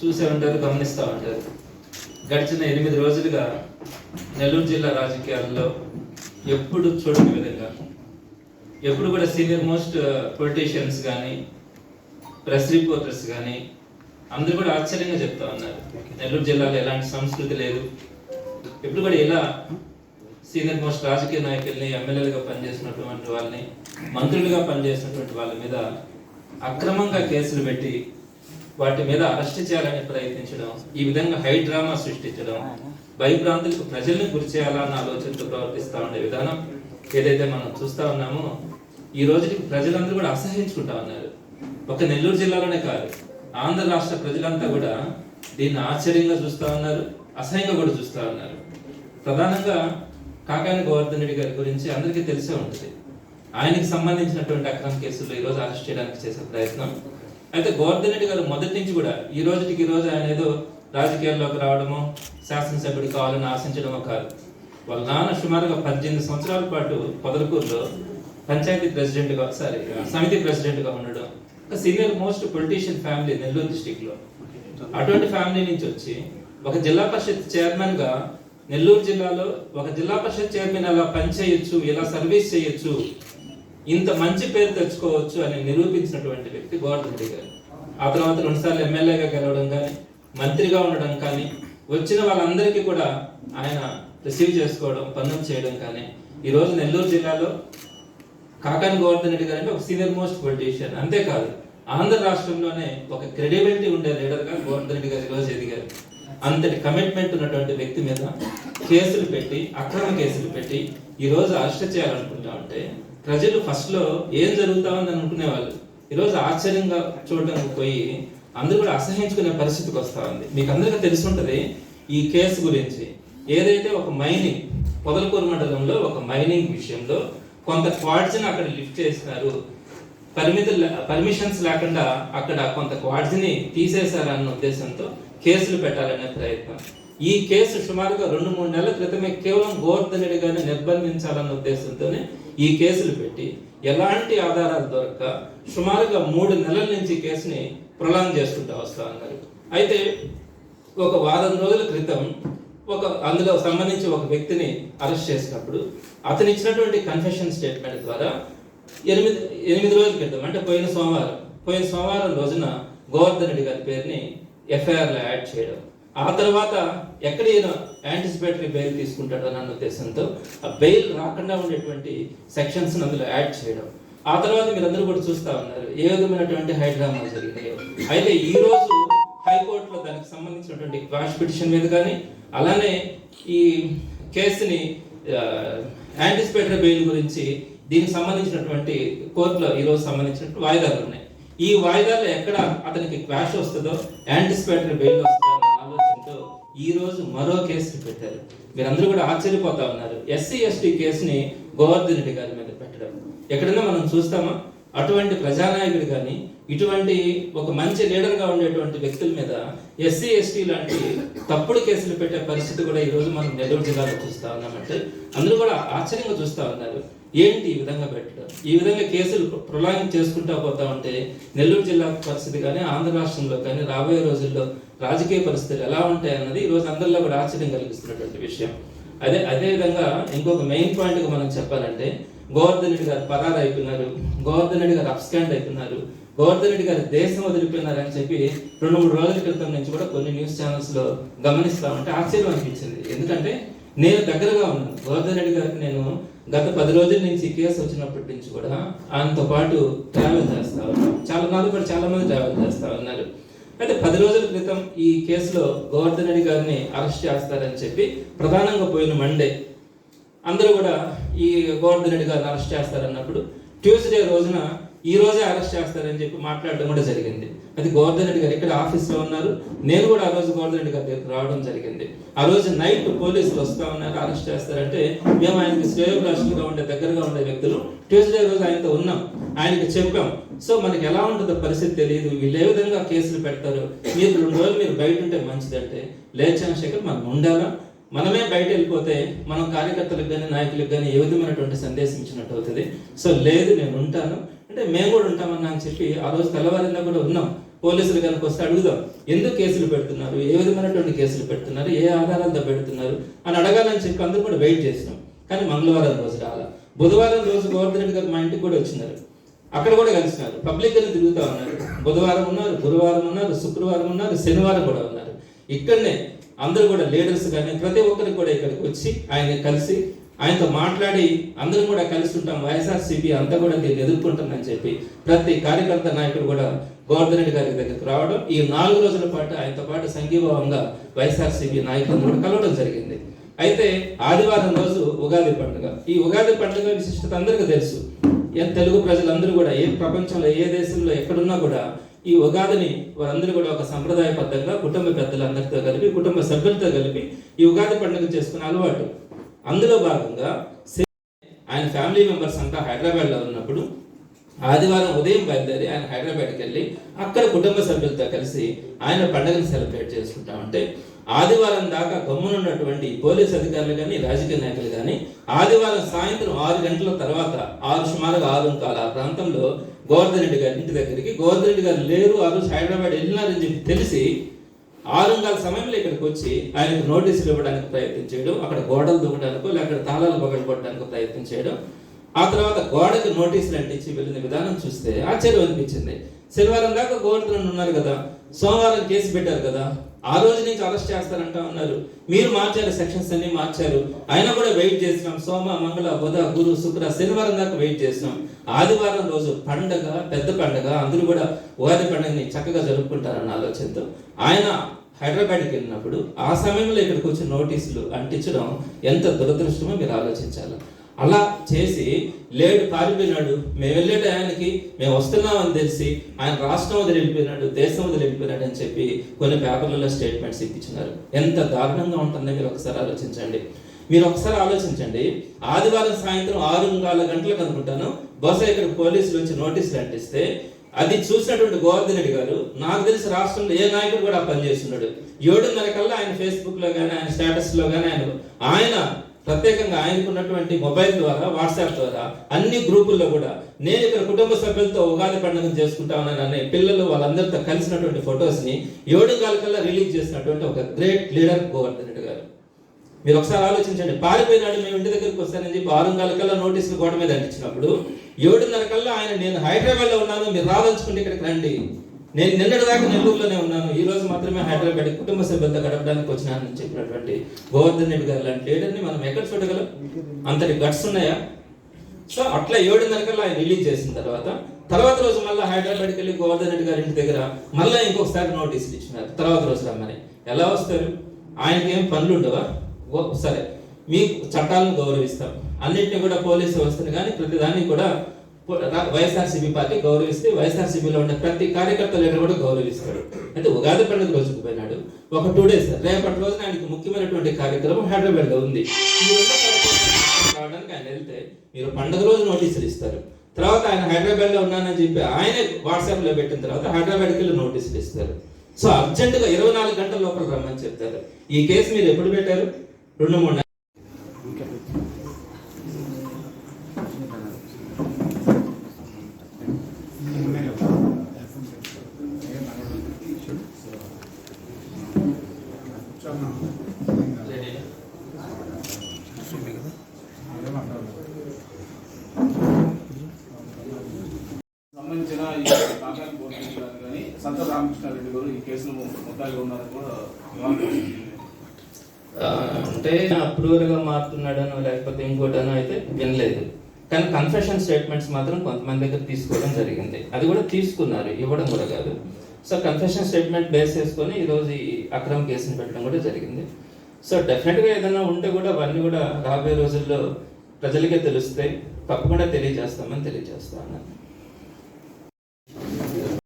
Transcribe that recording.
చూసే ఉంటారు గమనిస్తూ ఉంటారు గడిచిన ఎనిమిది రోజులుగా నెల్లూరు జిల్లా రాజకీయాల్లో ఎప్పుడు చూడని విధంగా ఎప్పుడు కూడా సీనియర్ మోస్ట్ పొలిటీషియన్స్ కానీ ప్రెస్ రిపోర్టర్స్ కానీ అందరూ కూడా ఆశ్చర్యంగా చెప్తా ఉన్నారు. నెల్లూరు జిల్లాలో ఎలాంటి సంస్కృతి లేదు. ఎప్పుడు కూడా ఇలా సీనియర్ మోస్ట్ రాజకీయ నాయకుల్ని ఎమ్మెల్యేలుగా పనిచేసినటువంటి వాళ్ళని మంత్రులుగా పనిచేసినటువంటి వాళ్ళ మీద అక్రమంగా కేసులు పెట్టి వాటి మీద అరెస్ట్ చేయాలని ప్రయత్నించడం ఈ విధంగా హై డ్రామా సృష్టించడం భయభ్రాంతులకు ప్రజల్ని గురి చేయాలన్న ఆలోచనతో ప్రవర్తిస్తూ ఉండే విధానం ఏదైతే మనం చూస్తా ఉన్నామో ఈ రోజుకి ప్రజలందరూ కూడా అసహించుకుంటా ఉన్నారు. ఒక నెల్లూరు జిల్లాలోనే కాదు ఆంధ్ర రాష్ట్ర ప్రజలంతా కూడా దీన్ని ఆశ్చర్యంగా చూస్తా ఉన్నారు అసహ్యంగా కూడా చూస్తా ఉన్నారు. ప్రధానంగా కాకాని గోవర్ధన్ రెడ్డి గారి గురించి అందరికీ తెలిసే ఉంటుంది. ఆయనకి సంబంధించినటువంటి అక్రమ కేసుల్లో ఈ రోజు అరెస్ట్ చేయడానికి చేసే ప్రయత్నం అయితే గోవర్ధన్ రెడ్డి గారు మొదటి నుంచి కూడా ఈ రోజుకి ఈ రోజు ఆయన ఏదో రాజకీయాల్లోకి రావడమో శాసనసభ్యుడు కావాలని ఆశించడమో కాదు. వాళ్ళ నాన్న సుమారుగా పద్దెనిమిది సంవత్సరాల పాటు పొదలకూరులో పంచాయతీ ప్రెసిడెంట్గా సారీ సమితి ప్రెసిడెంట్గా ఉండడం. ఒక senior most politician family Nellore డిస్టిక్లో. అటువంటి ఫ్యామిలీ నుంచి వచ్చి ఒక జిల్లా పరిషత్ చైర్మన్గా నెల్లూరు జిల్లాలో ఒక జిల్లా పరిషత్ చైర్మన్ ఎలా పనిచేయొచ్చు ఎలా సర్వీస్ చేయొచ్చు ఇంత మంచి పేరు తెచ్చుకోవచ్చు అని నిరూపించినటువంటి వ్యక్తి గోవర్ధన్ రెడ్డి గారు. ఆ తర్వాత రెండుసార్లు ఎమ్మెల్యేగా గెలవడం కానీ మంత్రిగా ఉండడం కానీ వచ్చిన వాళ్ళందరికీ కూడా ఆయన రిసీవ్ చేసుకోవడం పనులు చేయడం కానీ ఈ రోజు నెల్లూరు జిల్లాలో కాకాని గోవర్ధన్ రెడ్డి గారు అంటే ఒక సీనియర్ మోస్ట్ పొలిటీషియన్. అంతేకాదు ఆంధ్ర రాష్ట్రంలోనే ఒక క్రెడిబిలిటీ ఉండే లీడర్గా గోవర్ధన్ రెడ్డి గారు ఈరోజు ఎదిగారు. అంతటి కమిట్మెంట్ ఉన్నటువంటి వ్యక్తి మీద కేసులు పెట్టి అక్రమ కేసులు పెట్టి ఈ రోజు అరెస్ట్ చేయాలనుకుంటా ఉంటే ప్రజలు ఫస్ట్లో ఏం జరుగుతా ఉంది అనుకునేవాళ్ళు. ఈరోజు ఆశ్చర్యంగా చూడడానికి పోయి అందరూ కూడా అసహించుకునే పరిస్థితికి వస్తా ఉంది మీకు అందరికీ తెలిసి ఈ కేసు గురించి. ఏదైతే ఒక మైనింగ్ పొదలకూరు మండలంలో ఒక మైనింగ్ విషయంలో కొంత క్వాడ్జిని అక్కడ లిఫ్ట్ చేసినారు. పరిమిత పర్మిషన్స్ లేకుండా అక్కడ కొంత క్వాడ్జిని తీసేశారన్న ఉద్దేశంతో కేసులు పెట్టాలనే ప్రయత్నం. ఈ కేసు సుమారుగా రెండు మూడు నెలల క్రితమే కేవలం గోవర్ధన్ రెడ్డి గారిని నిర్బంధించాలన్న ఉద్దేశంతోనే ఈ కేసులు పెట్టి ఎలాంటి ఆధారాలు దొరక్క సుమారుగా మూడు నెలల నుంచి ఈ కేసుని ప్రొలాంగ్ చేసుకుంటూ వస్తా ఉన్నారు అయితే ఒక వారం రోజుల క్రితం ఒక అందులో సంబంధించి ఒక వ్యక్తిని అరెస్ట్ చేసినప్పుడు అతను ఇచ్చినటువంటి కన్ఫెషన్ స్టేట్మెంట్ ద్వారా ఎనిమిది ఎనిమిది రోజుల క్రితం అంటే పోయిన సోమవారం పోయిన సోమవారం రోజున గోవర్ధన్ రెడ్డి గారి పేరుని ఎఫ్ఐఆర్లో యాడ్ చేయడం. ఆ తర్వాత ఎక్కడ ఈయన యాంటిసిపేటరీ బెయిల్ తీసుకుంటాడో అన్న ఉద్దేశంతో ఆ బెయిల్ రాకుండా ఉండేటువంటి సెక్షన్స్ అందులో యాడ్ చేయడం. ఆ తర్వాత మీరందరూ కూడా చూస్తా ఉన్నారు ఏ విధమైనటువంటి హైడ్రామాలు జరిగినాయో. అయితే ఈ రోజు హైకోర్టులో దానికి సంబంధించినటువంటి క్వాష్ పిటిషన్ మీద కానీ అలానే ఈ కేసుని యాంటిసిపేటరీ బెయిల్ గురించి దీనికి సంబంధించినటువంటి కోర్టులో ఈ రోజు సంబంధించినటువంటి వాయిదాలు ఉన్నాయి. ఈ వాయిదాల్లో ఎక్కడ అతనికి క్వాష్ వస్తుందో యాంటిసిపేటరీ బెయిల్ వస్తుందో ఈరోజు ఈ రోజు మరో కేసు పెట్టారు. మీరందరూ కూడా ఆశ్చర్యపోతా ఉన్నారు. ఎస్సీ ఎస్టీ కేసుని గోవర్ధన్ రెడ్డి గారి మీద పెట్టడం. ఎక్కడైనా మనం చూస్తామా? అటువంటి ప్రజానాయకుడు కానీ ఇటువంటి ఒక మంచి లీడర్గా ఉండేటువంటి వ్యక్తుల మీద ఎస్సీ ఎస్టీ లాంటి తప్పుడు కేసులు పెట్టే పరిస్థితి కూడా ఈ రోజు మనం నెల్లూరు జిల్లాలో చూస్తా ఉన్నామంటే అందరూ కూడా ఆశ్చర్యంగా చూస్తా ఉన్నారు. ఏంటి ఈ విధంగా పెట్టడం? ఈ విధంగా కేసులు ప్రొలాంగ్ చేసుకుంటా పోతా ఉంటే నెల్లూరు జిల్లా పరిస్థితి కానీ ఆంధ్ర రాష్ట్రంలో కానీ రాబోయే రోజుల్లో రాజకీయ పరిస్థితులు ఎలా ఉంటాయి అన్నది ఈ రోజు అందరిలో కూడా ఆశ్చర్యం కలిగిస్తున్నటువంటి విషయం. అదే అదే విధంగా ఇంకొక మెయిన్ పాయింట్గా మనం చెప్పాలంటే గోవర్ధన్ రెడ్డి గారు పరారు అయిపోయినారు గోవర్ధన్ రెడ్డి గారు అప్స్కాండ్ అయిపోయినారు గోవర్ధన్ రెడ్డి గారు దేశం వదిలిపోయినారు అని చెప్పి రెండు మూడు రోజుల క్రితం నుంచి కూడా కొన్ని న్యూస్ ఛానల్స్లో గమనిస్తామంటే ఆశ్చర్యం అనిపించింది. ఎందుకంటే నేను దగ్గరగా ఉన్నాను. గోవర్ధన్ రెడ్డి గారికి నేను గత పది రోజుల నుంచి ఈ కేసు వచ్చినప్పటి నుంచి కూడా ఆయనతో పాటు ట్రావెల్ చేస్తా ఉన్నాను చాలా నాలుగు కూడా చాలా మంది ట్రావెల్ చేస్తా ఉన్నారు. అయితే పది రోజుల క్రితం ఈ కేసులో గోవర్ధన్ రెడ్డి గారిని అరెస్ట్ చేస్తారని చెప్పి ప్రధానంగా పోయిన మండే అందరూ కూడా ఈ గోవర్ధన్ రెడ్డి గారిని అరెస్ట్ చేస్తారన్నప్పుడు ట్యూస్డే రోజున ఈ రోజే అరెస్ట్ చేస్తారని చెప్పి మాట్లాడడం కూడా జరిగింది. అది గోవర్ధన్ రెడ్డి గారు ఇక్కడ ఆఫీస్లో ఉన్నారు. నేను కూడా ఆ రోజు గోవర్ధన్ రెడ్డి గారి దగ్గరికి రావడం జరిగింది. ఆ రోజు నైట్ పోలీసులు వస్తా ఉన్నారు అరెస్ట్ చేస్తారంటే మేము ఆయనకి శ్రేయోభిలాషులుగా ఉండే దగ్గరగా ఉండే వ్యక్తులు. ట్యూస్డే రోజు ఆయనతో ఉన్నాం. ఆయనకి చెప్పాం. సో మనకి ఎలా ఉంటుందో పరిస్థితి తెలియదు. వీళ్ళు ఏ విధంగా కేసులు పెడతారు? మీరు రెండు రోజులు మీరు బయట ఉంటే మంచిదంటే లేదు చంద్రశేఖర్ మనం ఉండాలా? మనమే బయట వెళ్ళిపోతే మనం కార్యకర్తలకు కానీ నాయకులకు కానీ ఏ విధమైనటువంటి సందేశం ఇచ్చినట్టు అవుతుంది? సో లేదు నేను ఉంటాను. అంటే మేము కూడా ఉంటామన్నా అని చెప్పి ఆ రోజు తెల్లవారిలో కూడా ఉన్నాం. పోలీసులు కనుక వస్తే అడుగుదాం ఎందుకు కేసులు పెడుతున్నారు? ఏ విధమైనటువంటి కేసులు పెడుతున్నారు? ఏ ఆధారాలతో పెడుతున్నారు? అని అడగాలని చెప్పి అందరూ కూడా వెయిట్ చేసినాం. కానీ మంగళవారం రోజు రాలా. బుధవారం రోజు గోవర్ధన్ రెడ్డి గారు మా ఇంటికి కూడా వచ్చినారు. అక్కడ కూడా కలిసినారు. పబ్లిక్ అని తిరుగుతా ఉన్నారు. బుధవారం ఉన్నారు గురువారం ఉన్నారు శుక్రవారం ఉన్నారు శనివారం కూడా ఉన్నారు. ఇక్కడనే అందరూ కూడా లీడర్స్ కానీ ప్రతి ఒక్కరికి కూడా ఇక్కడికి వచ్చి ఆయన కలిసి ఆయనతో మాట్లాడి అందరం కూడా కలిసి ఉంటాం. వైఎస్ఆర్సీపీ అంతా కూడా దీన్ని ఎదుర్కొంటుందని చెప్పి ప్రతి కార్యకర్త నాయకుడు కూడా గోవర్ధన్ రెడ్డి గారి దగ్గరికి రావడం ఈ నాలుగు రోజుల పాటు ఆయనతో పాటు సంఘీభావంగా వైఎస్ఆర్సీపీ నాయకులను కూడా కలవడం జరిగింది. అయితే ఆదివారం రోజు ఉగాది పండుగ. ఈ ఉగాది పండుగ విశిష్టత అందరికీ తెలుసు. తెలుగు ప్రజలందరూ కూడా ఏ ప్రపంచంలో ఏ దేశంలో ఎక్కడున్నా కూడా ఈ ఉగాదిని వారందరూ కూడా ఒక సంప్రదాయబద్ధంగా కుటుంబ పెద్దలందరితో కలిపి కుటుంబ సభ్యులతో కలిపి ఈ ఉగాది పండుగ చేసుకునే అలవాటు. అందులో భాగంగా ఆయన ఫ్యామిలీ మెంబర్స్ అంతా హైదరాబాద్లో ఉన్నప్పుడు ఆదివారం ఉదయం బయలుదేరి ఆయన హైదరాబాద్కి వెళ్ళి అక్కడ కుటుంబ సభ్యులతో కలిసి ఆయన పండుగను సెలబ్రేట్ చేసుకుంటామంటే ఆదివారం దాకా గమ్మునున్నటువంటి పోలీస్ అధికారులు కానీ రాజకీయ నాయకులు కానీ ఆదివారం సాయంత్రం ఆరు గంటల తర్వాత ఆరు సుమారుగా ఆరు కాల ఆ ప్రాంతంలో గోవర్ధన్ రెడ్డి గారి ఇంటి దగ్గరికి గోవర్ధన్ రెడ్డి గారు లేరు ఆ రోజు హైదరాబాద్ వెళ్ళినారని చెప్పి తెలిసి ఆరుంగాల సమయంలో ఇక్కడికి వచ్చి ఆయనకు నోటీసులు ఇవ్వడానికి ప్రయత్నం చేయడం అక్కడ గోడలు దూకడానికో లేకపోతే తాళాలు పగలగొట్టడానికి ప్రయత్నం చేయడం ఆ తర్వాత గోడకి నోటీసులు అంటించి వెళ్ళిన విధానం చూస్తే ఆశ్చర్యం అనిపించింది. శనివారం దాకా గోవర్ధన్ ఉన్నారు కదా. సోమవారం కేసు పెట్టారు కదా ఆ రోజు నుంచి అరెస్ట్ చేస్తారంటా ఉన్నారు. మీరు మార్చారు సెక్షన్స్ అన్ని మార్చారు. అయినా కూడా వెయిట్ చేసినాం సోమ మంగళ బుధ గురు శుక్ర శనివారం దాకా వెయిట్ చేసినాం ఆదివారం రోజు పండగ పెద్ద పండగ అందరూ కూడా ఉగాది పండుగని చక్కగా జరుపుకుంటారన్న ఆలోచనతో ఆయన హైదరాబాద్కి వెళ్ళినప్పుడు ఆ సమయంలో ఇక్కడికి వచ్చి నోటీసులు అంటించడం ఎంత దురదృష్టమో మీరు ఆలోచించాలి. అలా చేసి లేడు పారిపోయినాడు మేము వెళ్ళే టయానికి మేము వస్తున్నామని తెలిసి ఆయన రాష్ట్రం వదిలి వెళ్ళిపోయినాడు దేశం వదిలి వెళ్ళిపోయినాడు అని చెప్పి కొన్ని పేపర్లలో స్టేట్మెంట్స్ ఇప్పించినారు. ఎంత దారుణంగా ఉంటుందో మీరు ఒకసారి ఆలోచించండి. మీరు ఒకసారి ఆలోచించండి. ఆదివారం సాయంత్రం ఆరు నాలుగు గంటలకు అనుకుంటాను బహుశా ఇక్కడ పోలీసులు వచ్చి నోటీసులు అంటిస్తే అది చూసినటువంటి గోవర్ధన్ రెడ్డి గారు నాకు తెలిసి రాష్ట్రంలో ఏ నాయకుడు కూడా పనిచేస్తున్నాడు పని చేస్తున్నాడు. ఏడున్నర కల్లా ఆయన ఫేస్బుక్లో కానీ ఆయన స్టేటస్లో కానీ ఆయన ఆయన ప్రత్యేకంగా ఆయనకున్నటువంటి మొబైల్ ద్వారా వాట్సాప్ ద్వారా అన్ని గ్రూపుల్లో కూడా నేను ఇక్కడ కుటుంబ సభ్యులతో ఉగాది పండుగ చేసుకుంటా ఉన్నాను అనే పిల్లలు వాళ్ళందరితో కలిసినటువంటి ఫొటోస్ని ఏడు కల్లా రిలీజ్ చేసినటువంటి ఒక గ్రేట్ లీడర్ గోవర్ధన్ రెడ్డి గారు. మీరు ఒకసారి ఆలోచించండి. పారిపోయినాడు మేము ఇంటి దగ్గరికి వస్తానని చెప్పి ఆరు కల్లా నోటీసులు గోడ మీద అంటించినప్పుడు ఏడున్నర కల్లా ఆయన నేను హైదరాబాద్లో ఉన్నాను మీరు రాదలుచుకుంటే ఇక్కడికి రండి. నేను నిన్నటి దాకా నెల్లూరులోనే ఉన్నాను. ఈ రోజు మాత్రమే హైదరాబాద్ కుటుంబ సభ్యులతో గడపడానికి వచ్చినానని చెప్పినటువంటి గోవర్ధన్ రెడ్డి గారు లాంటి లీడర్ని మనం ఎక్కడ చూడగలం? అంతటి గట్స్ ఉన్నాయా? సో అట్లా ఏడున్నర కల్లా ఆయన రిలీజ్ చేసిన తర్వాత తర్వాత రోజు మళ్ళీ హైదరాబాద్కి వెళ్ళి గోవర్ధన్ రెడ్డి గారి ఇంటి దగ్గర మళ్ళీ ఇంకొకసారి నోటీసులు ఇచ్చినారు. తర్వాత రోజు రమ్మని. ఎలా వస్తారు? ఆయనకి ఏం పనులు ఉండవా? ఓ- సరే. మీ చట్టాలను గౌరవిస్తాం. అన్నింటినీ కూడా పోలీసు వ్యవస్థను కానీ ప్రతి దాన్ని కూడా వైఎస్ఆర్సీపీ పార్టీ గౌరవిస్తే వైఎస్ఆర్సీపీలో ఉండే ప్రతి కార్యకర్త లీడర్ కూడా గౌరవిస్తాడు అయితే ఉగాది పండుగ రోజుకు పోయినాడు ఒక టూ డేస్ రేపటి రోజున ఆయనకి ముఖ్యమైనటువంటి కార్యక్రమం హైదరాబాద్లో ఉంది రావడానికి ఆయన వెళ్తే మీరు పండుగ రోజు నోటీసులు ఇస్తారు. తర్వాత ఆయన హైదరాబాద్లో ఉన్నానని చెప్పి ఆయనే వాట్సాప్లో పెట్టిన తర్వాత హైదరాబాద్కి వెళ్ళి నోటీసులు ఇస్తారు. సో అర్జెంటుగా ఇరవై నాలుగు గంటల లోపల రమ్మని చెప్తారు. ఈ కేసు మీరు ఎప్పుడు పెట్టారు? రెండు మూడు ఈ కాకాని కానీ సంత రామకృష్ణారెడ్డి గారు ఈ ఉన్నారని కూడా అంటే అప్రూవర్గా మారుతున్నాడనో లేకపోతే ఇంకోటనో అయితే వినలేదు. కానీ కన్ఫెషన్ స్టేట్మెంట్స్ మాత్రం కొంతమంది దగ్గర తీసుకోవడం జరిగింది. అది కూడా తీసుకున్నారు ఇవ్వడం కూడా కాదు. సో కన్ఫెషన్ స్టేట్మెంట్ బేస్ చేసుకొని ఈరోజు ఈ అక్రమ్ కేసుని పెట్టడం కూడా జరిగింది. సో డెఫినెట్గా ఏదైనా ఉంటే కూడా అవన్నీ కూడా రాబోయే రోజుల్లో ప్రజలకే తెలుస్తాయి. తప్పకుండా తెలియజేస్తామని తెలియజేస్తా